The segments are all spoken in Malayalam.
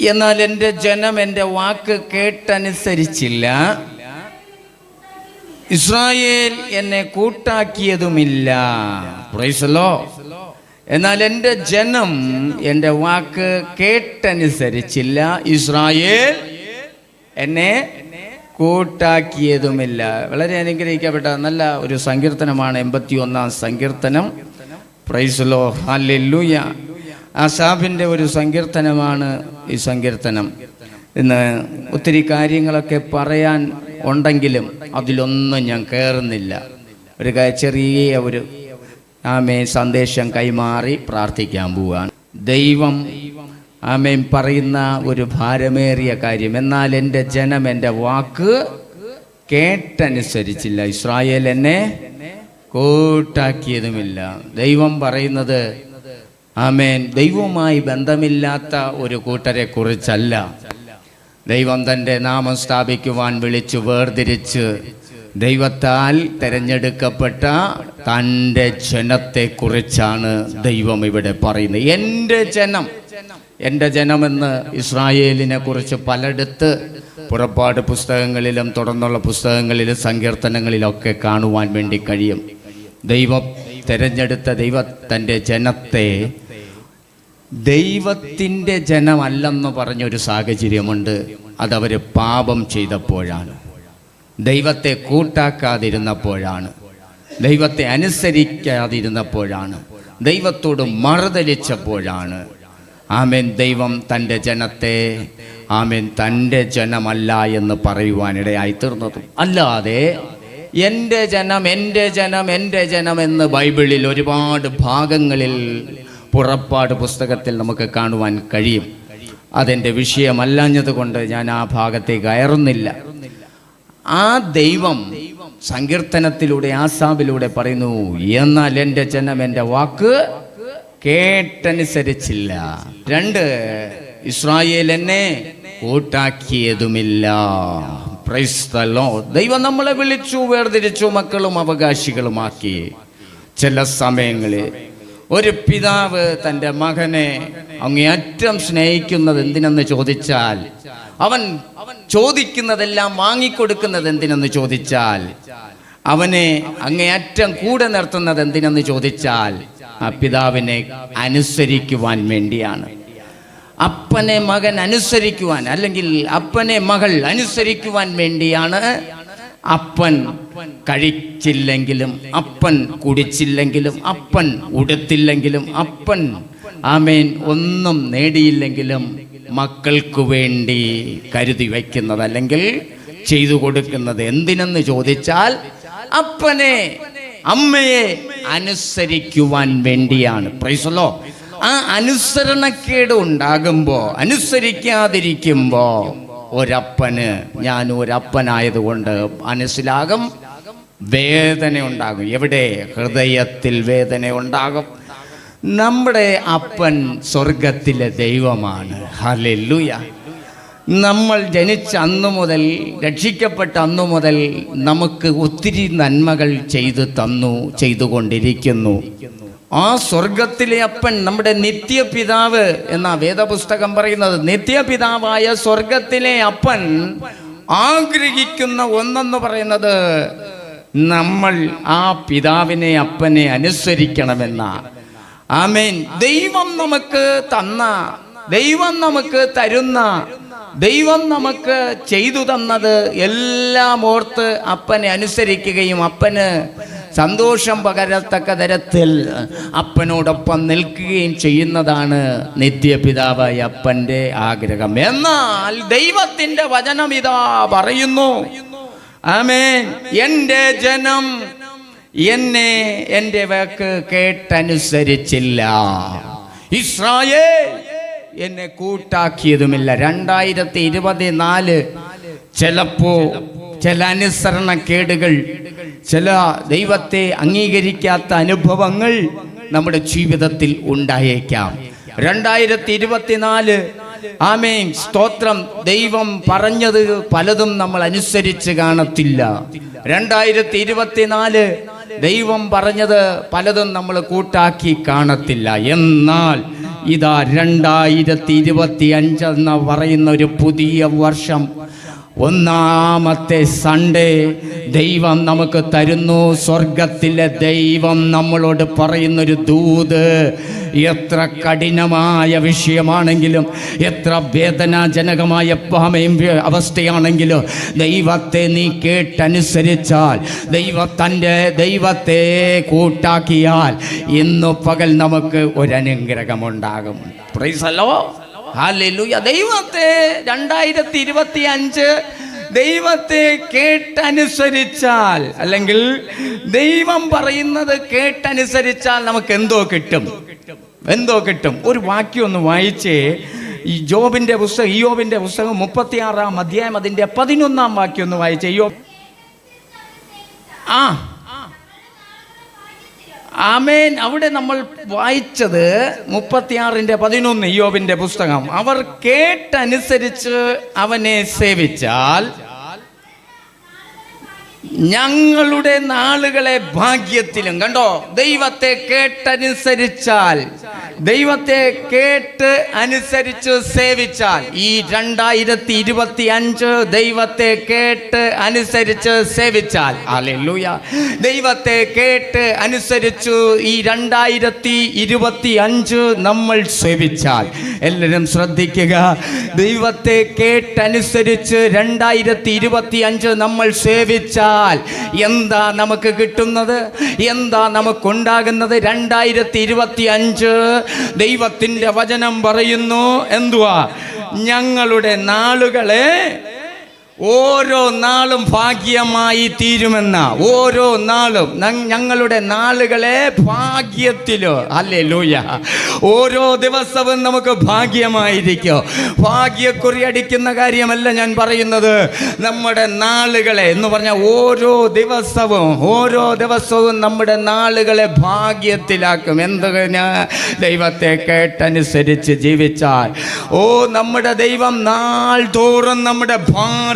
എന്നാൽ എന്റെ ജനം എന്റെ വാക്ക് കേട്ടനുസരിച്ചില്ല. ഇസ്രായേൽ എന്നെ കൂട്ടാക്കിയതുമില്ല. പ്രൈസലോ എന്നാൽ എന്റെ ജനം എന്റെ വാക്ക് കേട്ടനുസരിച്ചില്ല. ഇസ്രായേൽ എന്നെ കൂട്ടാക്കിയതുമില്ല. വളരെ അനുഗ്രഹിക്കപ്പെട്ട നല്ല ഒരു സങ്കീർത്തനമാണ് എൺപത്തി ഒന്നാം സങ്കീർത്തനം പ്രൈസലോ ഹല്ലേലൂയ ആസാഫിന്റെ ഒരു സങ്കീർത്തനമാണ് ഈ സങ്കീർത്തനം. ഇന്ന് ഒത്തിരി കാര്യങ്ങളൊക്കെ പറയാൻ ഉണ്ടെങ്കിലും അതിലൊന്നും ഞാൻ കയറുന്നില്ല ഒരു ചെറിയ ഒരു ആമേ സന്ദേശം കൈമാറി പ്രാർത്ഥിക്കാൻ പോവുകയാണ് ദൈവം ആമേൻ പറയുന്ന ഒരു ഭാരമേറിയ കാര്യം. എന്നാൽ എന്റെ ജനം എന്റെ വാക്ക് കേട്ടനുസരിച്ചില്ല. ഇസ്രായേൽ എന്നെ കൂട്ടാക്കിയതുമില്ല. ദൈവം പറയുന്നത് ആമേൻ. ദൈവവുമായി ബന്ധമില്ലാത്ത ഒരു കൂട്ടരെ കുറിച്ചല്ല ദൈവം തന്റെ നാമം സ്ഥാപിക്കുവാൻ വിളിച്ചു വേർതിരിച്ച് ദൈവത്താൽ തിരഞ്ഞെടുക്കപ്പെട്ട തന്റെ ജനത്തെക്കുറിച്ചാണ് ദൈവം ഇവിടെ പറയുന്നത്. എന്റെ ജനം എന്റെ ജനമെന്ന് ഇസ്രായേലിനെ കുറിച്ച് പലയിടത്ത് പുറപ്പാട് പുസ്തകങ്ങളിലും തുടർന്നുള്ള പുസ്തകങ്ങളിലും സങ്കീർത്തനങ്ങളിലൊക്കെ കാണുവാൻ വേണ്ടി കഴിയും. ദൈവം തിരഞ്ഞെടുത്ത ദൈവ തന്റെ ജനത്തെ ദൈവത്തിന്റെ ജനമല്ലെന്ന് പറഞ്ഞൊരു സാഹചര്യമുണ്ട്. അതവർ പാപം ചെയ്തപ്പോഴാണ്. ദൈവത്തെ കൂട്ടാക്കാതിരുന്നപ്പോഴാണ്. ദൈവത്തെ അനുസരിക്കാതിരുന്നപ്പോഴാണ്. ദൈവത്തോട് മറുതലിച്ചപ്പോഴാണ്. ആമേൻ ദൈവം തന്റെ ജനത്തെ ആമേൻ തന്റെ ജനമല്ല എന്ന് പറയുവാനിടയായി തീർന്നത്. അല്ലാതെ എന്റെ ജനം എന്റെ ജനം എന്റെ ജനം എന്ന് ബൈബിളിൽ ഒരുപാട് ഭാഗങ്ങളിൽ പുറപ്പാട് പുസ്തകത്തിൽ നമുക്ക് കാണുവാൻ കഴിയും. അതെന്റെ വിഷയമല്ലാഞ്ഞതുകൊണ്ട് ഞാൻ ആ ഭാഗത്തേക്ക് കയറുന്നില്ല. ആ ദൈവം സങ്കീർത്തനത്തിലൂടെ ആസാബിലൂടെ പറയുന്നു എന്നാൽ എന്റെ ജനം എന്റെ വാക്ക് കേട്ടനുസരിച്ചില്ല. രണ്ട് ഇസ്രായേൽ എന്നെ കൂട്ടാക്കിയതുമില്ല. പ്രൈസ്തലോ. ദൈവം നമ്മളെ വിളിച്ചു വേർതിരിച്ചു മക്കളും അവകാശികളുമാക്കി. ചില സമയങ്ങളിൽ ഒരു പിതാവ് തന്റെ മകനെ അങ്ങേയറ്റം സ്നേഹിക്കുന്നത് എന്തിനെന്ന് ചോദിച്ചാൽ അവൻ ചോദിക്കുന്നതെല്ലാം വാങ്ങിക്കൊടുക്കുന്നത് എന്തിനെന്ന് ചോദിച്ചാൽ അവനെ അങ്ങേയറ്റം കൂടെ നിർത്തുന്നത് എന്തിനെന്ന് ചോദിച്ചാൽ ആ പിതാവിനെ അനുസരിക്കുവാൻ വേണ്ടിയാണ്. അപ്പനെ മകൻ അനുസരിക്കുവാൻ അല്ലെങ്കിൽ അപ്പനെ മകൾ അനുസരിക്കുവാൻ വേണ്ടിയാണ് അപ്പൻ കഴിച്ചില്ലെങ്കിലും അപ്പൻ കുടിച്ചില്ലെങ്കിലും അപ്പൻ ഉടുത്തില്ലെങ്കിലും അപ്പൻ ആമേൻ ഒന്നും നേടിയില്ലെങ്കിലും മക്കൾക്ക് വേണ്ടി കരുതി വയ്ക്കുന്നത് അല്ലെങ്കിൽ ചെയ്തു കൊടുക്കുന്നത് എന്തിനെന്ന് ചോദിച്ചാൽ അപ്പനെ അമ്മയെ അനുസരിക്കുവാൻ വേണ്ടിയാണ്. പ്രൈസലോ ആ അനുസരണക്കേട് ഉണ്ടാകുമ്പോ അനുസരിക്കാതിരിക്കുമ്പോ ഒരപ്പന് ഞാൻ ഒരപ്പനായതുകൊണ്ട് മനസ്സിലാകും വേദന ഉണ്ടാകും എവിടെ? ഹൃദയത്തിൽ വേദന ഉണ്ടാകും നമ്മുടെ അപ്പൻ സ്വർഗത്തിലെ ദൈവമാണ്. ഹലല്ലുയ. നമ്മൾ ജനിച്ച അന്നു മുതൽ രക്ഷിക്കപ്പെട്ട അന്നു മുതൽ നമുക്ക് ഒത്തിരി നന്മകൾ ചെയ്തു തന്നു ചെയ്തുകൊണ്ടിരിക്കുന്നു. ആ സ്വർഗത്തിലെ അപ്പൻ നമ്മുടെ നിത്യപിതാവ് എന്നാ വേദപുസ്തകം പറയുന്നത്. നിത്യപിതാവായ സ്വർഗത്തിലെ അപ്പൻ ആഗ്രഹിക്കുന്ന ഒന്നെന്ന് പറയുന്നത് നമ്മൾ ആ പിതാവിനെ അപ്പനെ അനുസരിക്കണമെന്ന. ആമേൻ. ദൈവം നമുക്ക് തന്ന ദൈവം നമുക്ക് തരുന്ന ദൈവം നമുക്ക് ചെയ്തു തന്നത് എല്ലാം ഓർത്ത് അപ്പനെ അനുസരിക്കുകയും അപ്പന് സന്തോഷം പകരത്തക്ക തരത്തിൽ അപ്പനോടൊപ്പം നിൽക്കുകയും ചെയ്യുന്നതാണ് നിത്യപിതാവായ അപ്പന്റെ ആഗ്രഹം. എന്നാൽ ദൈവത്തിന്റെ വചനം ഇതാ പറയുന്നു. ആമേൻ. എന്റെ ജനം എന്നെ എന്റെ വാക്ക് കേട്ടനുസരിച്ചില്ല. ഇസ്രായേ എന്നെ കൂട്ടാക്കിയതുമില്ല. രണ്ടായിരത്തി ഇരുപത്തിനാല് ചിലപ്പോ ചില അനുസരണക്കേടുകൾ ചില ദൈവത്തെ അംഗീകരിക്കാത്ത അനുഭവങ്ങൾ നമ്മുടെ ജീവിതത്തിൽ ഉണ്ടായേക്കാം. രണ്ടായിരത്തി ഇരുപത്തിനാല് ആമേ സ്തോത്രം ദൈവം പറഞ്ഞത് പലതും നമ്മൾ അനുസരിച്ച് കാണത്തില്ല. രണ്ടായിരത്തി ഇരുപത്തിനാല് ദൈവം പറഞ്ഞത് പലതും നമ്മൾ കൂട്ടാക്കി കാണത്തില്ല. എന്നാൽ ഇതാ രണ്ടായിരത്തി ഇരുപത്തി അഞ്ചെന്ന് പറയുന്ന ഒരു പുതിയ വർഷം ഒന്നാമത്തെ സൺഡേ ദൈവം നമുക്ക് തരുന്നു. സ്വർഗത്തിലെ ദൈവം നമ്മളോട് പറയുന്നൊരു ദൂത്. എത്ര കഠിനമായ വിഷയമാണെങ്കിലും എത്ര വേദനാജനകമായ പാമയും അവസ്ഥയാണെങ്കിലും ദൈവത്തെ നീ കേട്ടനുസരിച്ചാൽ ദൈവത്തന്റെ തന്റെ ദൈവത്തെ കൂട്ടാക്കിയാൽ ഇന്നു പകൽ നമുക്ക് ഒരനുഗ്രഹമുണ്ടാകും. പ്രൈസല്ലോ ദൈവത്തെ രണ്ടായിരത്തി ഇരുപത്തി അഞ്ച് ദൈവത്തെ കേട്ടനുസരിച്ചാൽ അല്ലെങ്കിൽ ദൈവം പറയുന്നത് കേട്ടനുസരിച്ചാൽ നമുക്ക് എന്തോ കിട്ടും. എന്തോ കിട്ടും. ഒരു വാക്യം ഒന്ന് വായിച്ചേ. ഈ ജോബിന്റെ പുസ്തകം ഇയോബിന്റെ പുസ്തകം മുപ്പത്തിയാറാം അധ്യായം അതിന്റെ പതിനൊന്നാം വാക്യം ഒന്ന് വായിച്ചേ. ഇയോ ആ. ആമേൻ. അവിടെ നമ്മൾ വായിച്ചത് മുപ്പത്തിയാറിന്റെ പതിനൊന്ന് യോബിന്റെ പുസ്തകം. അവർ കേട്ടനുസരിച്ച് അവനെ സേവിച്ചാൽ ഞങ്ങളുടെ നാളുകളെ ഭാഗ്യത്തിലും. കണ്ടോ? ദൈവത്തെ കേട്ടനുസരിച്ചാൽ. ദൈവത്തെ കേട്ട് അനുസരിച്ച് സേവിച്ചാൽ. ഈ രണ്ടായിരത്തി ഇരുപത്തി അഞ്ച് ദൈവത്തെ കേട്ട് അനുസരിച്ച് സേവിച്ചാൽ. അല്ലെല്ലൂയ ദൈവത്തെ കേട്ട് അനുസരിച്ചു ഈ രണ്ടായിരത്തി ഇരുപത്തി അഞ്ച് നമ്മൾ സേവിച്ചാൽ. എല്ലാവരും ശ്രദ്ധിക്കുക. ദൈവത്തെ കേട്ടനുസരിച്ച് രണ്ടായിരത്തി ഇരുപത്തി അഞ്ച് നമ്മൾ സേവിച്ചാൽ. എന്താ നമുക്ക് കിട്ടുന്നത്? എന്താ നമുക്കുണ്ടാകുന്നത്? രണ്ടായിരത്തി ഇരുപത്തി അഞ്ച് ദൈവത്തിന്റെ വചനം പറയുന്നു. എന്തുവാ? ഞങ്ങളുടെ നാളുകളെ ഓരോ നാളും ഭാഗ്യമായി തീരുമെന്ന. ഓരോ നാളും ഞങ്ങളുടെ നാളുകളെ ഭാഗ്യത്തിലോ. അല്ലേ ലൂയ ഓരോ ദിവസവും നമുക്ക് ഭാഗ്യമായിരിക്കോ. ഭാഗ്യക്കുറി അടിക്കുന്ന കാര്യമല്ല ഞാൻ പറയുന്നത്. നമ്മുടെ നാളുകളെ എന്ന് പറഞ്ഞാൽ ഓരോ ദിവസവും ഓരോ ദിവസവും നമ്മുടെ നാളുകളെ ഭാഗ്യത്തിലാക്കും. എന്ത് ദൈവത്തെ കേട്ടനുസരിച്ച് ജീവിച്ചാൽ. ഓ നമ്മുടെ ദൈവം നാൾ തോറും നമ്മുടെ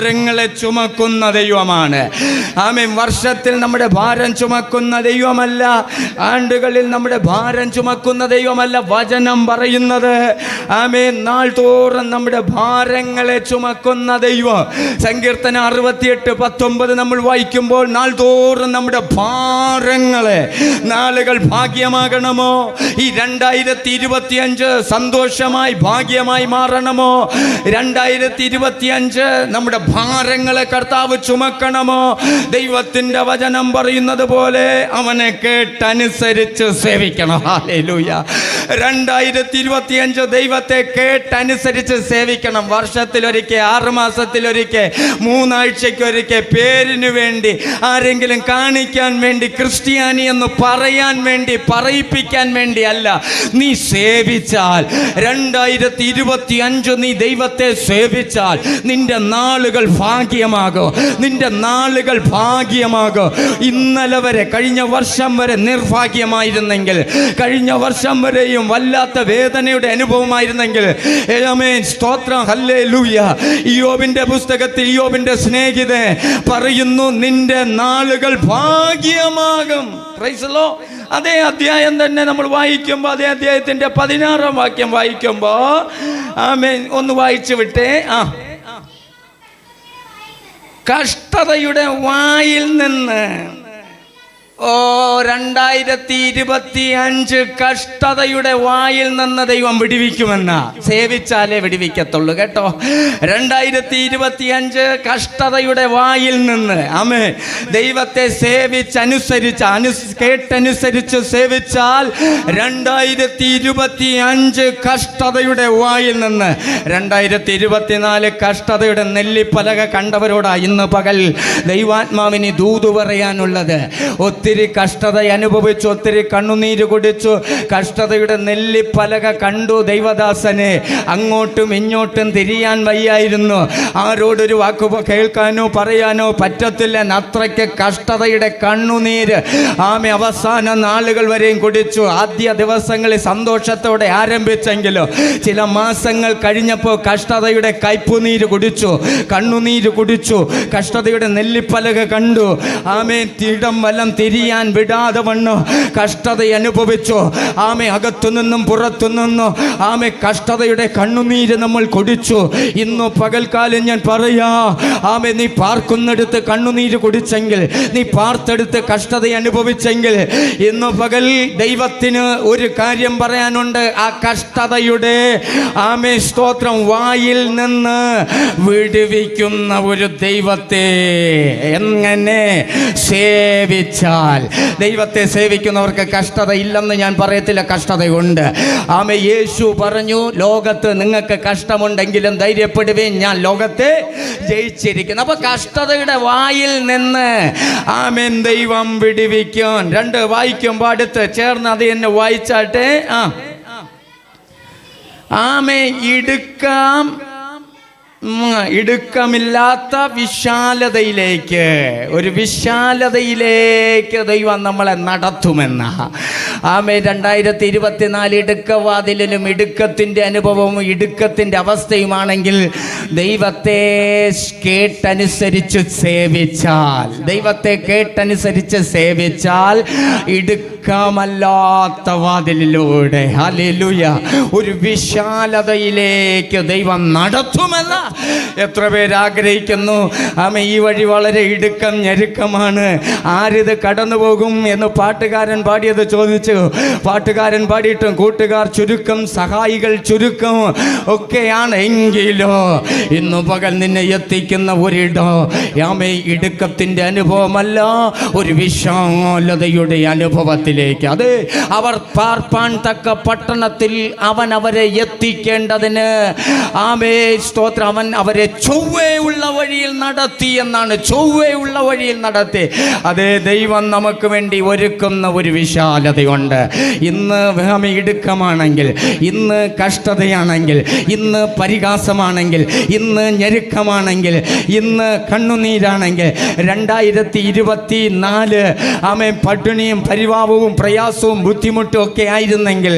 ഭാരങ്ങളെ ചുമക്കുന്ന ദൈവമാണ്. ആമേൻ. വർഷത്തിൽ നമ്മുടെ ഭാരം ചുമക്കുന്ന ദൈവമല്ല. ആണ്ടുകളിൽ നമ്മുടെ ഭാരം ചുമക്കുന്ന ദൈവമല്ല വചനം പറയുന്നത്. ആമേൻ. നാൾ തോറും നമ്മുടെ ഭാരങ്ങളെ ചുമക്കുന്ന ദൈവം. സങ്കീർത്തന അറുപത്തിയെട്ട് പത്തൊമ്പത് നമ്മൾ വായിക്കുമ്പോൾ നാൾ തോറും നമ്മുടെ ഭാരങ്ങളെ നാളുകൾ ഭാഗ്യമാകണമോ? ഈ രണ്ടായിരത്തി ഇരുപത്തി അഞ്ച് സന്തോഷമായി ഭാഗ്യമായി മാറണമോ? രണ്ടായിരത്തി ഇരുപത്തി അഞ്ച് നമ്മുടെ ഭാരങ്ങളെ കർത്താവ് ചുമക്കണമോ? ദൈവത്തിന്റെ വചനം പറയുന്നത് പോലെ അവനെ കേട്ടനുസരിച്ച് സേവിക്കണം. രണ്ടായിരത്തി ഇരുപത്തി അഞ്ച് ദൈവത്തെ കേട്ടനുസരിച്ച് സേവിക്കണം. വർഷത്തിലൊരിക്കൽ ആറ് മാസത്തിലൊരിക്കൽ മൂന്നാഴ്ചയ്ക്കൊരിക്കൽ പേരിന് വേണ്ടി ആരെങ്കിലും കാണിക്കാൻ വേണ്ടി ക്രിസ്ത്യാനി എന്ന് പറയാൻ വേണ്ടി പറയിപ്പിക്കാൻ വേണ്ടി അല്ല നീ സേവിച്ചാൽ രണ്ടായിരത്തി ഇരുപത്തി അഞ്ച് നീ ദൈവത്തെ സേവിച്ചാൽ നിന്റെ നാളുകൾ ഭാഗ്യമാകും. നിന്റെ നാളുകൾ ഭാഗ്യമാകും. ഇന്നലെ വരെ കഴിഞ്ഞ വർഷം വരെ നിർഭാഗ്യമായിരുന്നെങ്കിൽ കഴിഞ്ഞ വർഷം വരെയും വല്ലാത്ത വേദനയുടെ അനുഭവമായിരുന്നെങ്കിൽ ആമേൻ, സ്തോത്രം ഹല്ലേ ലൂയ പുസ്തകത്തിൽ ഇയോബിന്റെ സ്നേഹിത പറയുന്നു നിന്റെ നാളുകൾ ഭാഗ്യമാകും. Lord. അതേ അധ്യായം തന്നെ നമ്മൾ വായിക്കുമ്പോൾ അതേ അധ്യായത്തിന്റെ പതിനാറാം വാക്യം വായിക്കുമ്പോൾ ആമേൻ ഒന്ന് വായിച്ചു വിട്ടേ. ആ. കഷ്ടതയുടെ വായിൽ നിന്ന് ഓ രണ്ടായിരത്തി ഇരുപത്തി അഞ്ച് കഷ്ടതയുടെ വായിൽ നിന്ന് ദൈവം വിടിവിക്കുമെന്ന. സേവിച്ചാലേ വിടിവിക്കത്തുള്ളൂ കേട്ടോ. രണ്ടായിരത്തി ഇരുപത്തി അഞ്ച് കഷ്ടതയുടെ വായിൽ നിന്ന്. അമേ ദൈവത്തെ സേവിച്ചനുസരിച്ച് അനു കേട്ടനുസരിച്ച് സേവിച്ചാൽ രണ്ടായിരത്തി ഇരുപത്തി അഞ്ച് കഷ്ടതയുടെ വായിൽ നിന്ന്. രണ്ടായിരത്തി ഇരുപത്തിനാല് കഷ്ടതയുടെ നെല്ലിപ്പലക കണ്ടവരോടാ ഇന്ന് പകൽ ദൈവാത്മാവിനി ദൂതു പറയാനുള്ളത്. ഒത്തിരി കഷ്ടത അനുഭവിച്ചു ഒത്തിരി കണ്ണുനീര് കുടിച്ചു. കഷ്ടതയുടെ നെല്ലിപ്പലക കണ്ടു ദൈവദാസനെ. അങ്ങോട്ടും ഇങ്ങോട്ടും തിരിയാൻ വയ്യായിരുന്നു. ആരോടൊരു വാക്ക് കേൾക്കാനോ പറയാനോ പറ്റത്തില്ല. അത്രയ്ക്ക് കഷ്ടതയുടെ കണ്ണുനീര് ആമെ അവസാന നാളുകൾ വരെയും കുടിച്ചു. ആദ്യ ദിവസങ്ങളിൽ സന്തോഷത്തോടെ ആരംഭിച്ചെങ്കിലും ചില മാസങ്ങൾ കഴിഞ്ഞപ്പോൾ കഷ്ടതയുടെ കയ്പുനീര് കുടിച്ചു. കണ്ണുനീര് കുടിച്ചു. കഷ്ടതയുടെ നെല്ലിപ്പലക കണ്ടു. ആമേ തിടം വലം തിരി പിരിയാൻ വിടാതെ വണ്ണു കഷ്ടത അനുഭവിച്ചു. ആമെ അകത്തു നിന്നും പുറത്തു നിന്നും ആമെ കഷ്ടതയുടെ കണ്ണുനീര് നമ്മൾ കുടിച്ചു. ഇന്നു പകൽക്കാലം ഞാൻ പറയാ ആമെ നീ പാർക്കുന്നിടത്ത് കണ്ണുനീര് കുടിച്ചെങ്കിൽ നീ പാർത്തെടുത്ത് കഷ്ടത അനുഭവിച്ചെങ്കിൽ ഇന്നു പകൽ ദൈവത്തിന് ഒരു കാര്യം പറയാനുണ്ട്. ആ കഷ്ടതയുടെ ആമേ സ്തോത്രം വായിൽ നിന്ന് വിടുവിക്കുന്ന ഒരു ദൈവത്തെ എങ്ങനെ സേവിച്ചാൽ ദൈവത്തെ സേവിക്കുന്നവർക്ക് കഷ്ടത ഇല്ലെന്ന് ഞാൻ പറയത്തില്ല കഷ്ടതയുണ്ട്. ആമ യേശു പറഞ്ഞു ലോകത്ത് നിങ്ങൾക്ക് കഷ്ടമുണ്ടെങ്കിലും ധൈര്യപ്പെടുവേ ഞാൻ ലോകത്തെ ജയിച്ചിരിക്കുന്നു. അപ്പൊ കഷ്ടതയുടെ വായിൽ നിന്ന് ആമേൻ ദൈവം വിടുവിക്കാൻ. രണ്ട് വായിക്കുമ്പോൾ അടുത്ത് ചേർന്ന് അത് എന്നെ വായിച്ചാട്ടെ. ആ. ആമേ ഇടുക്കാം ഇടുക്കമില്ലാത്ത വിശാലതയിലേക്ക് ഒരു വിശാലതയിലേക്ക് ദൈവം നമ്മളെ നടത്തുമെന്ന. ആമേ രണ്ടായിരത്തി ഇരുപത്തിനാല് ഇടുക്കവാതിലിനും ഇടുക്കത്തിന്റെ അനുഭവവും ഇടുക്കത്തിന്റെ അവസ്ഥയുമാണെങ്കിൽ ദൈവത്തെ കേട്ടനുസരിച്ച് സേവിച്ചാൽ ദൈവത്തെ കേട്ടനുസരിച്ച് സേവിച്ചാൽ ഇടുക്കമല്ലാത്ത വാതിലിലൂടെ ഹല്ലേലൂയ ഒരു വിശാലതയിലേക്ക് ദൈവം നടത്തുമെന്ന് എത്ര പേര് ആഗ്രഹിക്കുന്നു? ആമ ഈ വഴി വളരെ ഇടുക്കം ഞെരുക്കമാണ്. ആരിത് കടന്നു പോകും എന്ന് പാട്ടുകാരൻ പാടിയത് ചോദിച്ചു. പാട്ടുകാരൻ പാടിയിട്ടും കൂട്ടുകാർ ചുരുക്കം സഹായികൾ ചുരുക്കം ഒക്കെയാണ് എങ്കിലോ ഇന്നു പകൽ നിന്നെ എത്തിക്കുന്ന ഒരിടം. ആമേ ഇടുക്കത്തിന്റെ അനുഭവമല്ല ഒരു വിശാലതയുടെ അനുഭവത്തിലേക്ക്. അത് അവർ പാർപ്പാൻ തക്ക പട്ടണത്തിൽ അവൻ അവരെ എത്തിക്കേണ്ടതിന്. ആമേ സ്തോത്രം. അവൻ അവരെ ചൊവ്വയുള്ള വഴിയിൽ നടത്തി എന്നാണ് ചൊവ്വയുള്ള വഴിയിൽ നടത്തി. അതേ ദൈവം നമുക്ക് വേണ്ടി ഒരുക്കുന്ന ഒരു വിശാലതയുണ്ട്. ഇന്ന് ആമേ ഇടുക്കമാണെങ്കിൽ ഇന്ന് കഷ്ടതയാണെങ്കിൽ ഇന്ന് പരിഹാസമാണെങ്കിൽ ഇന്ന് ഞെരുക്കമാണെങ്കിൽ ഇന്ന് കണ്ണുനീരാണെങ്കിൽ രണ്ടായിരത്തി ഇരുപത്തി നാല് ആമേ പട്ടിണിയും പരിവാവവും പ്രയാസവും ബുദ്ധിമുട്ടും ഒക്കെ ആയിരുന്നെങ്കിൽ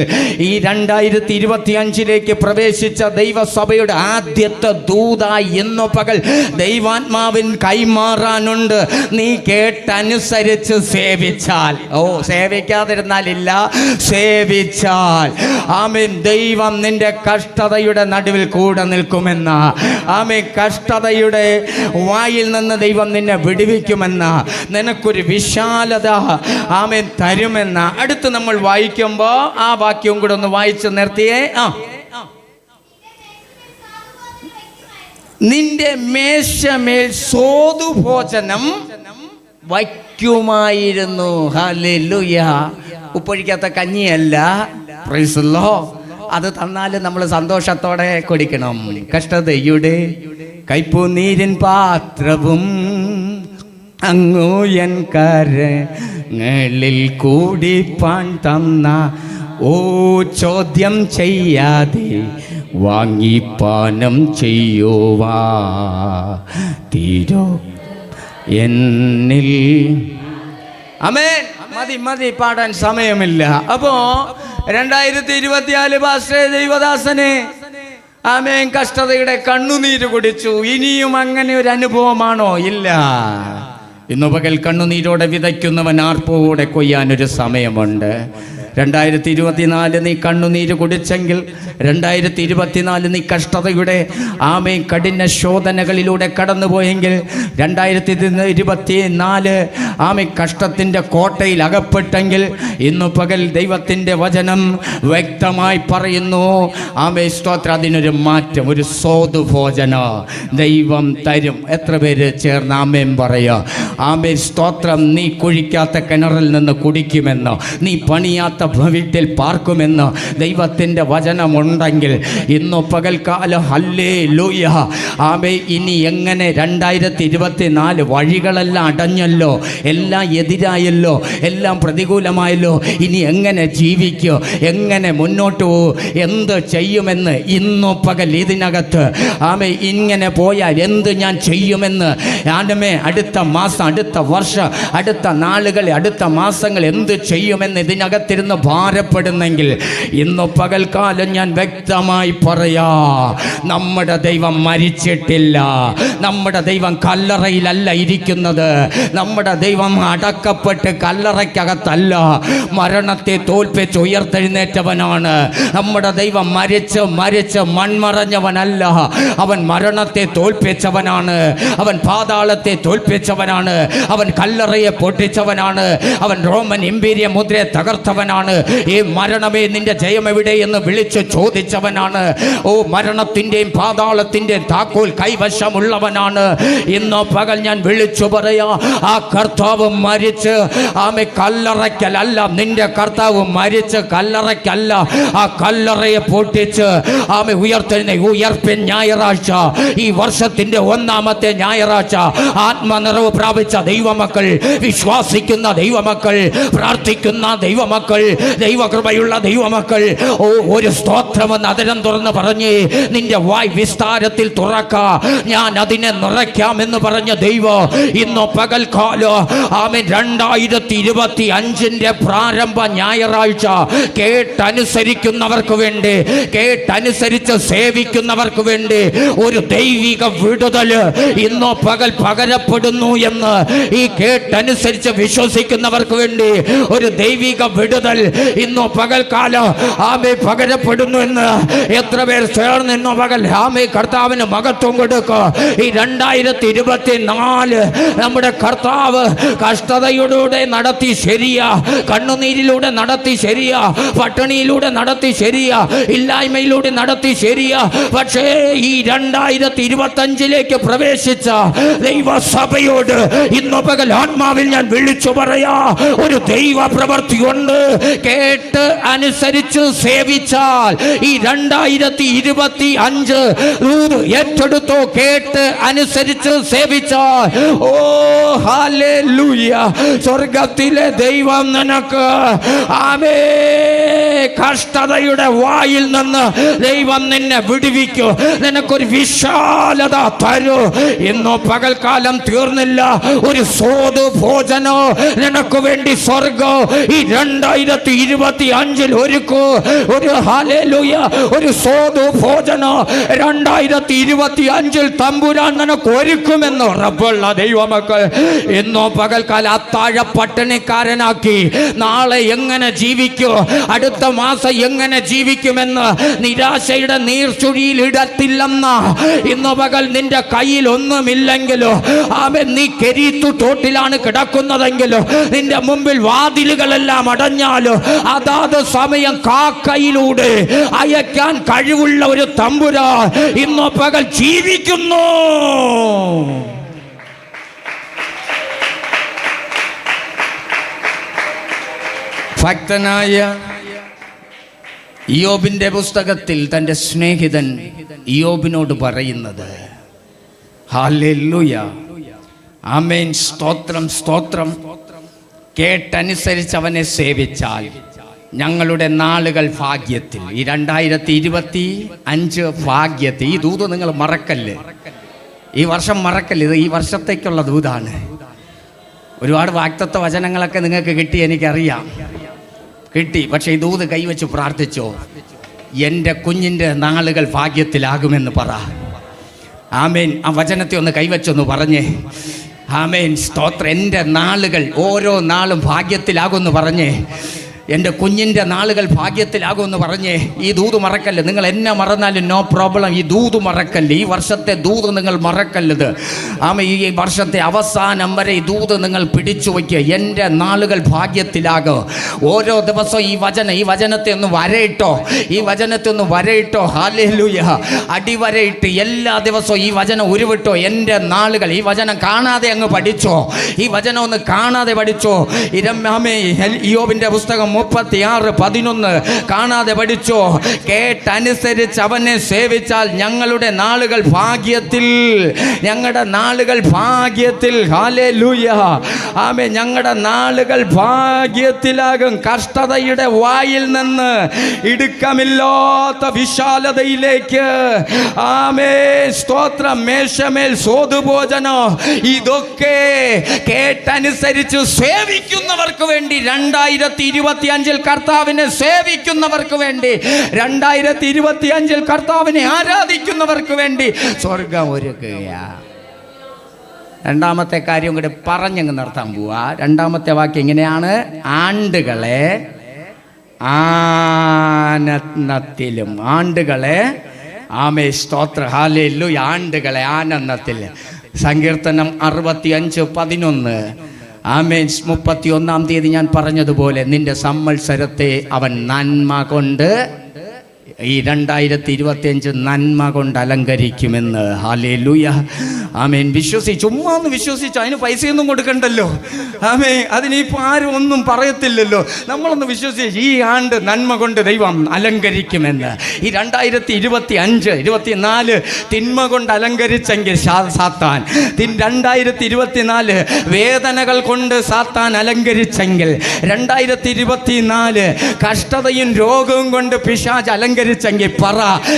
ഈ രണ്ടായിരത്തി ഇരുപത്തി അഞ്ചിലേക്ക് പ്രവേശിച്ച ദൈവസഭയുടെ ആദ്യത്തെ ദൂതായി ഇന്നു പകൽ ദൈവാത്മാവിൻ കൈമാറാനുണ്ട്. നീ കേട്ടനുസരിച്ച് സേവിച്ചാൽ. ഓ സേവിക്കാതിരുന്നാലില്ല സേവിച്ചാൽ. ആമീൻ. ദൈവം നിന്റെ കഷ്ടതയുടെ നടുവിൽ കൂടെ നിൽക്കുമെന്ന. ആമീൻ. കഷ്ടതയുടെ വായിൽ നിന്ന് ദൈവം നിന്നെ വിടുവിക്കുമെന്ന. നിനക്കൊരു വിശാലത ആമീൻ തരുമെന്ന. അടുത്ത് നമ്മൾ വായിക്കുമ്പോൾ ആ വാക്യവും കൂടെ ഒന്ന് വായിച്ചു നിർത്തിയേ. ആ. നിന്റെ മേശമേൽ സോതുഭോജനം വയ്ക്കുമായിരുന്നു. ഉപ്പൊഴിക്കാത്ത കഞ്ഞിയല്ല. The അത് തന്നാൽ നമ്മൾ സന്തോഷത്തോടെ കുടിക്കണം. കഷ്ടതയുടെ കൈപ്പുനീരിൻ പാത്രവും അങ്ങൂയൻ കരങ്ങളിൽ പാൻ തന്ന ഓ ചോദ്യം ചെയ്യാതെ വാങ്ങിപ്പാനം ചെയ്യുവാ. തീരോ. എന്നിൽ അമേ മതി മതി പാടാൻ സമയമില്ല. അപ്പോ രണ്ടായിരത്തി ഇരുപത്തിനാല് പാസ്റ്റേ ദൈവദാസനെ ആമേൻ കഷ്ടതയുടെ കണ്ണുനീര് കുടിച്ചു. ഇനിയും അങ്ങനെ ഒരു അനുഭവമാണോ? ഇല്ല. ഇന്നു പകൽ കണ്ണുനീരോടെ വിതയ്ക്കുന്നവൻ ആർപ്പോടെ കൊയ്യാനൊരു സമയമുണ്ട്. രണ്ടായിരത്തി ഇരുപത്തിനാല് നീ കണ്ണുനീര് കുടിച്ചെങ്കിൽ രണ്ടായിരത്തി ഇരുപത്തിനാല് നീ കഷ്ടതയുടെ ആമേ കഠിന ശോധനകളിലൂടെ കടന്നുപോയെങ്കിൽ രണ്ടായിരത്തി ഇരുപത്തി നാല് ആമേ കഷ്ടത്തിന്റെ കോട്ടയിൽ അകപ്പെട്ടെങ്കിൽ ഇന്നു പകൽ ദൈവത്തിന്റെ വചനം വ്യക്തമായി പറയുന്നു. ആമേ സ്തോത്ര. അതിനൊരു മാറ്റം ഒരു സോതു ഭോജന ദൈവം തരും. എത്ര പേര് ചേർന്ന് ആമേൻ പറയുക? ആമേ സ്തോത്രം. നീ കുഴിക്കാത്ത കിണറിൽ നിന്ന് കുടിക്കുമെന്നോ നീ പണിയാത്ത വീട്ടിൽ പാർക്കുമെന്ന് ദൈവത്തിന്റെ വചനമുണ്ടെങ്കിൽ ഇന്നു പകൽക്കാലം ഹല്ലേ ലൂയ ആമേ ഇനി എങ്ങനെ രണ്ടായിരത്തി ഇരുപത്തി നാല് വഴികളെല്ലാം അടഞ്ഞല്ലോ എല്ലാം എതിരായല്ലോ എല്ലാം പ്രതികൂലമായല്ലോ ഇനി എങ്ങനെ ജീവിക്കോ എങ്ങനെ മുന്നോട്ട് പോകും എന്ത് ചെയ്യുമെന്ന് ഇന്നു പകൽ ഇതിനകത്ത്. ആമേ ഇങ്ങനെ പോയാൽ എന്ത് ഞാൻ ചെയ്യുമെന്ന്. ആനമേ അടുത്ത മാസം അടുത്ത വർഷം അടുത്ത നാളുകൾ അടുത്ത മാസങ്ങൾ എന്ത് ചെയ്യുമെന്ന് ഇതിനകത്തിരുന്ന് ഭാരപ്പെടുന്നെങ്കിൽ ഇന്ന് പകൽക്കാലം ഞാൻ വ്യക്തമായി പറയാ നമ്മുടെ ദൈവം മരിച്ചിട്ടില്ല. നമ്മുടെ ദൈവം കല്ലറയിലല്ല ഇരിക്കുന്നത്. നമ്മുടെ ദൈവം അടക്കപ്പെട്ട് കല്ലറയ്ക്കകത്തല്ല. മരണത്തെ തോൽപ്പിച്ച് ഉയർത്തെഴുന്നേറ്റവനാണ്. നമ്മുടെ ദൈവം മരിച്ച് മരിച്ച് മൺമറഞ്ഞവനല്ല. അവൻ മരണത്തെ തോൽപ്പിച്ചവനാണ്. അവൻ പാതാളത്തെ തോൽപ്പിച്ചവനാണ്. അവൻ കല്ലറയെ പൊട്ടിച്ചവനാണ്. അവൻ റോമൻ ഇമ്പീരിയ മുദ്രയെ തകർത്തവനാണ്. ഈ മരണമേ നിന്റെ ജയം എവിടെ എന്ന് വിളിച്ച് ചോദിച്ചവനാണ്. ഓ മരണത്തിന്റെയും പാതാളത്തിന്റെയും താക്കോൽ കൈവശമുള്ളവനാണ്. ഇന്നോ പകൽ ഞാൻ വിളിച്ചു പറയാ ആ കർത്താവ് മരിച്ച് ആമെ കല്ലറയ്ക്കലല്ല നിന്റെ കർത്താവ് മരിച്ച് കല്ലറയ്ക്കല്ല ആ കല്ലറയെ പൊട്ടിച്ച് ആമെ ഉയർത്തുന്ന ഉയർപ്പിൻ ഞായറാഴ്ച ഈ വർഷത്തിന്റെ ഒന്നാമത്തെ ഞായറാഴ്ച ആത്മനിറവ് പ്രാപിച്ച ദൈവമക്കൾ വിശ്വാസിക്കുന്ന ദൈവമക്കൾ പ്രാർത്ഥിക്കുന്ന ദൈവമക്കൾ ദൈവകൃപയുള്ള ദൈവമക്കൾ ഓ ഒരു സ്തോത്രമെന്ന് അതിരം തുറന്ന് പറഞ്ഞ് നിന്റെ വായ് വിസ്താരത്തിൽ തുറക്ക. ഞാൻ അതിനെ നിറയ്ക്കാമെന്ന് പറഞ്ഞ ദൈവം ഇന്നോ പകൽക്കാലോ ആമൻ രണ്ടായിരത്തി ഇരുപത്തി അഞ്ചിന്റെ പ്രാരംഭ ഞായറാഴ്ച കേട്ടനുസരിക്കുന്നവർക്ക് വേണ്ടി കേട്ടനുസരിച്ച് സേവിക്കുന്നവർക്ക് വേണ്ടി ഒരു ദൈവിക വിടുതൽ ഇന്നോ പകൽ പകരപ്പെടുന്നു എന്ന് ഈ കേട്ടനുസരിച്ച് വിശ്വസിക്കുന്നവർക്ക് വേണ്ടി ഒരു ദൈവിക വിടുതൽ ഇന്നോ പകൽക്കാലം ആമേ പകരപ്പെടുന്നു എന്ന് എത്ര പേർ ചേർന്ന് ഇന്നോ പകൽ ആമേ കർത്താവിന് മകത്വം കൊടുക്കുക ഈ രണ്ടായിരത്തി ഇരുപത്തി നാല് നമ്മുടെ കർത്താവ് കഷ്ടതയിലൂടെ നടത്തി ശരിയാ കണ്ണുനീരിലൂടെ നടത്തി ശരിയാ പട്ടിണിയിലൂടെ നടത്തി ശരിയാ ഇല്ലായ്മയിലൂടെ നടത്തി ശരിയാ. പക്ഷേ ഈ രണ്ടായിരത്തി ഇരുപത്തി അഞ്ചിലേക്ക് പ്രവേശിച്ച ദൈവസഭയോട് ഇന്ന് പകൽ ആത്മാവിൽ ഞാൻ വിളിച്ചു പറയാ ഒരു ദൈവ പ്രവൃത്തിയുണ്ട് കേട്ട് അനുസരിച്ച് സേവിച്ചാൽ ഈ രണ്ടായിരത്തി ഇരുപത്തി അഞ്ച് ഏറ്റെടുത്തോ കേട്ട് അനുസരിച്ച് സേവിച്ചാൽ. ഓ ഹാലൂയ സ്വർഗത്തിലെ ദൈവം നിനക്ക്. ആമേ കഷ്ടതയുടെ വായിൽ നിന്ന് ദൈവം നിന്നെ വിടുവിക്കൂ. നിനക്കൊരു വിശാലത തരൂ. ഇന്നോ പകൽക്കാലം തീർന്നില്ല. ഒരു സോതു ഭോജനോ നിനക്ക് വേണ്ടി സ്വർഗോ ഈ രണ്ടായിരത്തി ഇരുപത്തി അഞ്ചിൽ ഒരുക്കൂ. ഒരു ഹാലേലൂയ ഒരു സോതു ഭോജന. രണ്ടായിരത്തി ഇരുപത്തി അഞ്ചിൽ തമ്പുരാൻ നിനക്ക് ഒരുക്കുമെന്ന് ഉറപ്പുള്ള ദൈവമക്കൾ ഇന്നോ പകൽക്കാല അത്താഴ പട്ടിണിക്കാരനാക്കി നാളെ എങ്ങനെ ജീവിക്കൂ? അടുത്ത മാസം എങ്ങനെ ജീവിക്കുമെന്ന് നിരാശയുടെ നീർച്ചുഴിയിൽ ഇടത്തില്ലെന്ന. ഇന്ന് പകൽ നിന്റെ കയ്യിൽ ഒന്നുമില്ലെങ്കിലോ. അവൻ നീ കെരീത്തു തോട്ടിലാണ് കിടക്കുന്നതെങ്കിലോ. നിന്റെ മുമ്പിൽ വാതിലുകളെല്ലാം അടഞ്ഞാലോ. അതാത് സമയം കാക്കയിലൂടെ അയക്കാൻ കഴിവുള്ള ഒരു തമ്പുരാ ഇന്ന് പകൽ ജീവിക്കുന്നു. ഭക്തനായ യോബിന്റെ പുസ്തകത്തിൽ തന്റെ സ്നേഹിതൻ യോബിനോട് പറയുന്നത് ഹാലെല്ലുയ. ആമേൻ. സ്തോത്രം സ്തോത്രം. കേട്ടനുസരിച്ച് അവനെ സേവിച്ചാൽ ഞങ്ങളുടെ നാളുകൾ ഭാഗ്യത്തിൽ. ഈ രണ്ടായിരത്തി ഇരുപത്തി അഞ്ച് ഭാഗ്യത്തിൽ. ഈ ദൂത് നിങ്ങൾ മറക്കല്ലേ? ഈ വർഷം മറക്കല്ലേ? ഇത് ഈ വർഷത്തേക്കുള്ള ദൂതാണ്. ഒരുപാട് വാക്തത്വ വചനങ്ങളൊക്കെ നിങ്ങൾക്ക് കിട്ടി എനിക്കറിയാം. കിട്ടി. പക്ഷേ ഈ ദൂത് കൈവച്ച് പ്രാർത്ഥിച്ചോ? എന്റെ കുഞ്ഞിന്റെ നാളുകൾ ഭാഗ്യത്തിലാകുമെന്ന് പറ. ആമേൻ. ആ വചനത്തെ ഒന്ന് കൈവച്ചൊന്ന് പറഞ്ഞേ. ആമേൻ. സ്തോത്രം. എന്റെ നാളുകൾ ഓരോ നാളും ഭാഗ്യത്തിലാകുമെന്ന് പറഞ്ഞേ. എന്റെ കുഞ്ഞിന്റെ നാളുകൾ ഭാഗ്യത്തിലാകുമെന്ന് പറഞ്ഞ് ഈ ദൂത് മറക്കല്ല്. നിങ്ങൾ എന്നെ മറന്നാലും നോ പ്രോബ്ലം ഈ ദൂത് മറക്കല്ല് ഈ വർഷത്തെ ദൂത് നിങ്ങൾ മറക്കല്ലത്. ആമ ഈ വർഷത്തെ അവസാനം വരെ ഈ ദൂത് നിങ്ങൾ പിടിച്ചു വയ്ക്കുക എന്റെ നാളുകൾ ഭാഗ്യത്തിലാകും. ഓരോ ദിവസവും ഈ വചന ഈ വചനത്തെ ഒന്ന് വരയിട്ടോ ഈ വചനത്തെ ഒന്ന് വരയിട്ടോ. ഹാലുയ അടിവരയിട്ട് എല്ലാ ദിവസവും ഈ വചനം ഉരുവിട്ടോ. എന്റെ നാളുകൾ ഈ വചനം കാണാതെ അങ്ങ് പഠിച്ചോ. ഈ വചനം ഒന്ന് കാണാതെ പഠിച്ചോ. ഇരമ്യാമേ യോബിന്റെ പുസ്തകം മുപ്പത്തി ആറ് പതിനൊന്ന് കാണാതെ പഠിച്ചോ. കേട്ടനുസരിച്ച് അവനെ സേവിച്ചാൽ ഞങ്ങളുടെ നാളുകൾ ഭാഗ്യത്തിൽ ഞങ്ങളുടെ നാളുകൾ ഭാഗ്യത്തിൽ. ആമേ ഞങ്ങളുടെ നാളുകൾ ഭാഗ്യത്തിലാകും. കഷ്ടതയുടെ വായിൽ നിന്ന് ഇടുക്കമില്ലാത്ത വിശാലതയിലേക്ക്. ആമേ സ്തോത്രം മേശമേൽ സ്വതുഭോജനോ ഇതൊക്കെ കേട്ടനുസരിച്ച് സേവിക്കുന്നവർക്ക് വേണ്ടി രണ്ടായിരത്തി ഇരുപത്തി അഞ്ചിൽ കർത്താവിനെ സേവിക്കുന്നവർക്ക് വേണ്ടി രണ്ടായിരത്തി ഇരുപത്തി അഞ്ചിൽ കർത്താവിനെ ആരാധിക്കുന്നവർക്ക് വേണ്ടി സ്വർഗം ഒരുക്കുകയാ. രണ്ടാമത്തെ കാര്യം കൂടി പറഞ്ഞങ്ങ് നിർത്താൻ പോവാ. രണ്ടാമത്തെ വാക്യം ഇങ്ങനെയാണ്. ആണ്ടുകളെ ആനന്ദത്തിലും ആണ്ടുകളെ ആമേ സ്തോത്ര ഹാലയിലു ആണ്ടുകളെ ആനന്ദത്തിൽ സങ്കീർത്തനം അറുപത്തിയഞ്ച് പതിനൊന്ന്. ആമേൻ. മുപ്പത്തി ഒന്നാം തീയതി ഞാൻ പറഞ്ഞതുപോലെ നിന്റെ സമ്മത്സരത്തെ അവൻ നന്മ കൊണ്ട് ഈ രണ്ടായിരത്തി ഇരുപത്തിയഞ്ച് നന്മ കൊണ്ട് അലങ്കരിക്കുമെന്ന്. ഹാലേ ലൂയ ആമേൻ. വിശ്വസി ചുമ്മാ ഒന്ന് വിശ്വസിച്ച് അതിന് പൈസയൊന്നും കൊടുക്കണ്ടല്ലോ. ആമേ അതിനിപ്പോൾ ആരും ഒന്നും പറയത്തില്ലല്ലോ. നമ്മളൊന്ന് വിശ്വസിച്ച് ഈ ആണ്ട് നന്മ കൊണ്ട് ദൈവം അലങ്കരിക്കുമെന്ന്. ഈ രണ്ടായിരത്തി ഇരുപത്തി അഞ്ച് ഇരുപത്തിനാല് തിന്മ കൊണ്ട് അലങ്കരിച്ചെങ്കിൽ സാത്താൻ. തിൻ രണ്ടായിരത്തി ഇരുപത്തിനാല് വേദനകൾ കൊണ്ട് സാത്താൻ അലങ്കരിച്ചെങ്കിൽ രണ്ടായിരത്തി ഇരുപത്തിനാല് കഷ്ടതയും രോഗവും കൊണ്ട് പിശാജ് അലങ്കരിച്ചെങ്കിൽ പറ.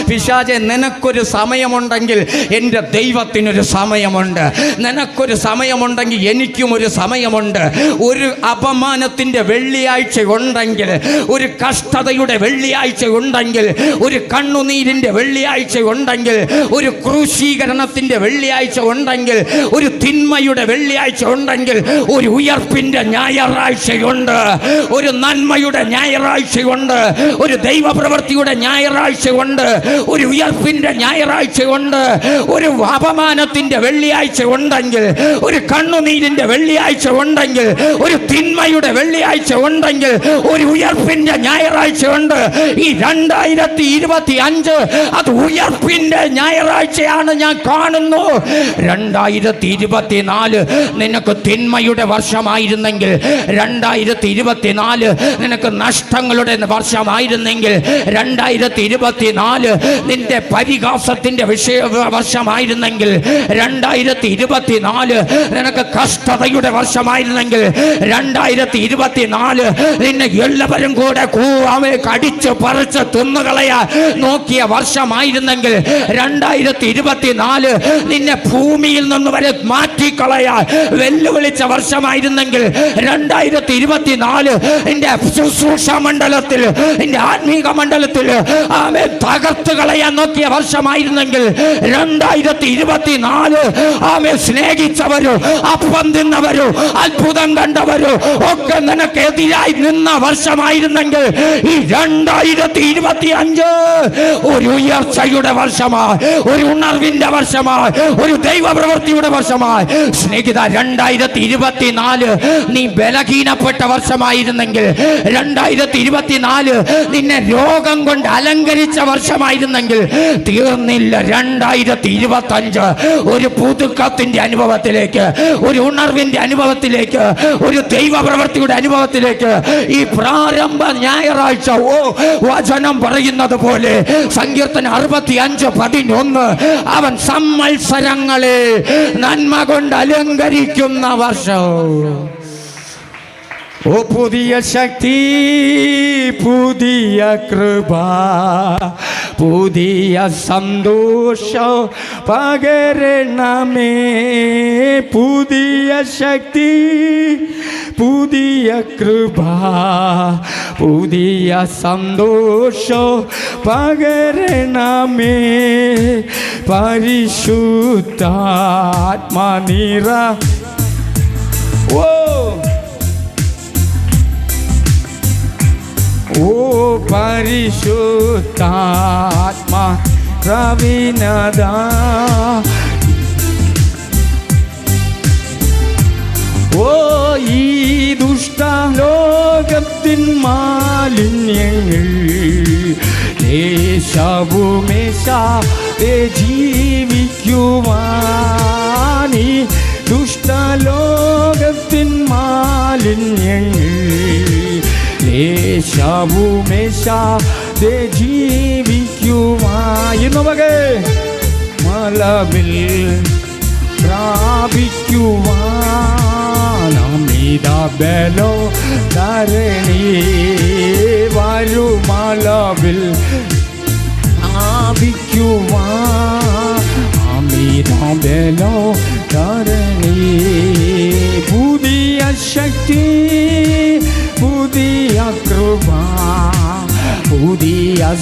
പിശാചെ നിനക്കൊരു സമയമുണ്ടെങ്കിൽ എന്റെ ദൈവത്തിനൊരു സമയമുണ്ട്. നിനക്കൊരു സമയമുണ്ടെങ്കിൽ എനിക്കും ഒരു സമയമുണ്ട്. ഒരു അപമാനത്തിന്റെ വെള്ളിയാഴ്ച ഉണ്ടെങ്കിൽ ഒരു കഷ്ടതയുടെ വെള്ളിയാഴ്ച ഉണ്ടെങ്കിൽ ഒരു കണ്ണുനീരിന്റെ വെള്ളിയാഴ്ച ഉണ്ടെങ്കിൽ ഒരു ക്രൂശീകരണത്തിന്റെ വെള്ളിയാഴ്ച ഉണ്ടെങ്കിൽ ഒരു തിന്മയുടെ വെള്ളിയാഴ്ച ഉണ്ടെങ്കിൽ ഒരു ഉയർപ്പിന്റെ ഞായറാഴ്ചയുണ്ട്. ഒരു നന്മയുടെ ഞായറാഴ്ചയുണ്ട്. ഒരു ദൈവപ്രവൃത്തിയുടെ ഞായറാഴ്ചയുണ്ട് ഒരു ഉയർപ്പിന്റെ ഞായറാഴ്ച കൊണ്ട് ഒരു അപമാനത്തിന്റെ വെള്ളിയാഴ്ച ഉണ്ടെങ്കിൽ ഒരു കണ്ണുനീരിന്റെ വെള്ളിയാഴ്ച ഉണ്ടെങ്കിൽ ഒരു തിന്മയുടെ വെള്ളിയാഴ്ച ഉണ്ടെങ്കിൽ ഒരു ഉയർപ്പിന്റെ ഞായറാഴ്ച ഉണ്ട്. ഈ രണ്ടായിരത്തി ഇരുപത്തി അഞ്ച് അത് ഉയർപ്പിന്റെ ഞായറാഴ്ചയാണ് ഞാൻ കാണുന്നു. രണ്ടായിരത്തി ഇരുപത്തിനാല് നിനക്ക് തിന്മയുടെ വർഷമായിരുന്നെങ്കിൽ രണ്ടായിരത്തി ഇരുപത്തിനാല് നിനക്ക് നഷ്ടങ്ങളുടെ വർഷമായിരുന്നെങ്കിൽ രണ്ടായിരത്തി ഇരുപത്തിനാല് നിന്റെ പരിഹാസത്തിന്റെ വിഷയ വർഷമായിരുന്നെങ്കിൽ രണ്ടായിരത്തി ഇരുപത്തിനാല് നിനക്ക് കഷ്ടതയുടെ വർഷമായിരുന്നെങ്കിൽ രണ്ടായിരത്തി ഇരുപത്തിനാല് നിന്നെ എല്ലാവരും കൂടെ കടിച്ച് പറിച്ച് തിന്നുകളയാ നോക്കിയ വർഷമായിരുന്നെങ്കിൽ രണ്ടായിരത്തി ഇരുപത്തിനാല് നിന്നെ ഭൂമിയിൽ നിന്ന് വരെ മാറ്റിക്കളയാ വെല്ലുവിളിച്ച വർഷമായിരുന്നെങ്കിൽ രണ്ടായിരത്തി ഇരുപത്തിനാല് നിന്റെ ശുശ്രൂഷ മണ്ഡലത്തിൽ നിന്റെ ആത്മീക മണ്ഡലത്തിൽ ആമെ തകർത്ത് കളയാൻ നോക്കിയ വർഷമായിരുന്നെങ്കിൽ രണ്ടായിരത്തി ഇരുപത്തി നാല് ആമേ സ്നേഹിച്ചവരോ അപ്പം തിന്നവരോ അത്ഭുതം കണ്ടവരോ ഒക്കെ നിനക്ക് എതിരായി നിന്ന വർഷമായിരുന്നെങ്കിൽ ഈ രണ്ടായിരത്തി ഇരുപത്തി അഞ്ച് ഒരു ഉയർച്ചയുടെ വർഷമായി ഒരു ഉണർവിന്റെ വർഷമായി ഒരു ദൈവപ്രവൃത്തിയുടെ വർഷമായി. സ്നേഹിത രണ്ടായിരത്തി ഇരുപത്തിനാല് നീ ബലഹീനപ്പെട്ട വർഷമായിരുന്നെങ്കിൽ രണ്ടായിരത്തി ഇരുപത്തിനാല് നിന്നെ രോഗം കൊണ്ട് അലങ്കരിച്ച വർഷമായിരുന്നെങ്കിൽ തീർന്നില്ല. രണ്ടായിരത്തി ഇരുപത്തി അഞ്ച് ഒരു പുതുക്കത്തിന്റെ അനുഭവത്തിലേക്ക് ഒരു ഉണർവിന്റെ അനുഭവത്തിലേക്ക് ഒരു ദൈവപ്രവൃത്തിയുടെ അനുഭവത്തിലേക്ക് ഈ പ്രാരംഭ ഞായറാഴ്ച ഓ വചനം പറയുന്നത് പോലെ സങ്കീർത്തന അറുപത്തി അഞ്ച് പതിനൊന്ന് അവൻ സമ്മത്സരങ്ങളെ നന്മ കൊണ്ട് അലങ്കരിക്കുന്ന വർഷം ഓ പുതിയ ശക്തി പുതിയ കൃപ പുതിയ സന്തോഷം പകരണമേ പുതിയ ശക്തി പുതിയ കൃപ പുതിയ സന്തോഷം പകരണമേ പരിശുദ്ധാത്മനിറ ഓ ഓ പരിശുദ്ധാത്മാ രവിനദ ഓ ഈ ദുഷ്ടലോകത്തിൻ മാലിന്യങ്ങൾ ദേശവുമേശാതെ ജീവിക്കുവാനി ദുഷ്ടലോകത്തിൻ മാലിന്യങ്ങൾ. ദേശവുമേശാതെ ജീവിക്കുവായി നമകെ മലവിൽ പ്രാപിക്കുവാനമിത ബലോ ധരണി വരുമലവിൽ പ്രാപിക്കുവാൻ അമിത ബലോ ധരണി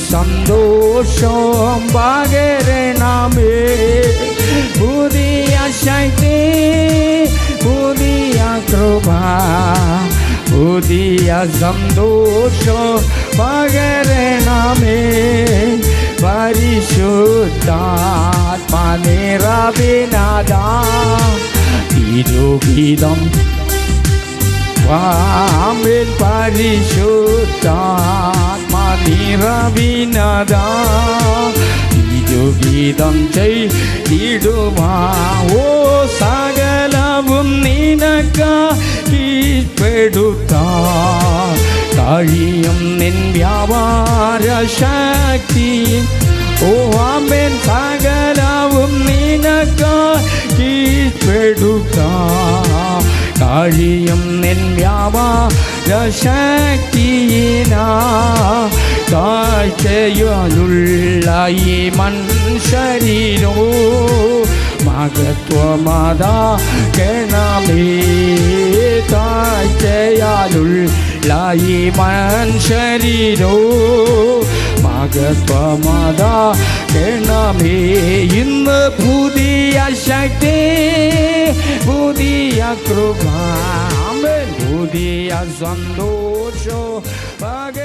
সন্তোষম বাগের নামে বুদিয়া সাইতে বুদিয়া কৃপা বুদিয়া সন্তোষ বাগের নামে পরিশুদ্ধাত পানে রবি নাদা തിരുഗീതം വാമിൽ പരിശുദ്ധാത്മനിറവിനാദാ തിരുഗീതം ചെയ്തിടുമാ ഓ സകലവും നിനക്ക കീഴ്പ്പെടുത്ത. കഴിയും നിൻ വ്യാപാര ശക്തി. ഓ അമ്മൻ സകലവും നിനക്ക കീഴ്പ്പെടുത്ത. കഴിയും നിൻ വ്യാപാര ശക്തിയിനാ കാഴ്ചയുള്ള ഈ മനുഷ്യരീരോ മഹത്വമതാ കേണമേ കാഴ്ചയാലുള്ള ഈ മനുഷ്യരീരോ മഹത്വമതാ കേണമേ ഇന്ന് പുതിയ ശക്തി പുതിയ കൃപ പുതിയ സന്തോഷം പക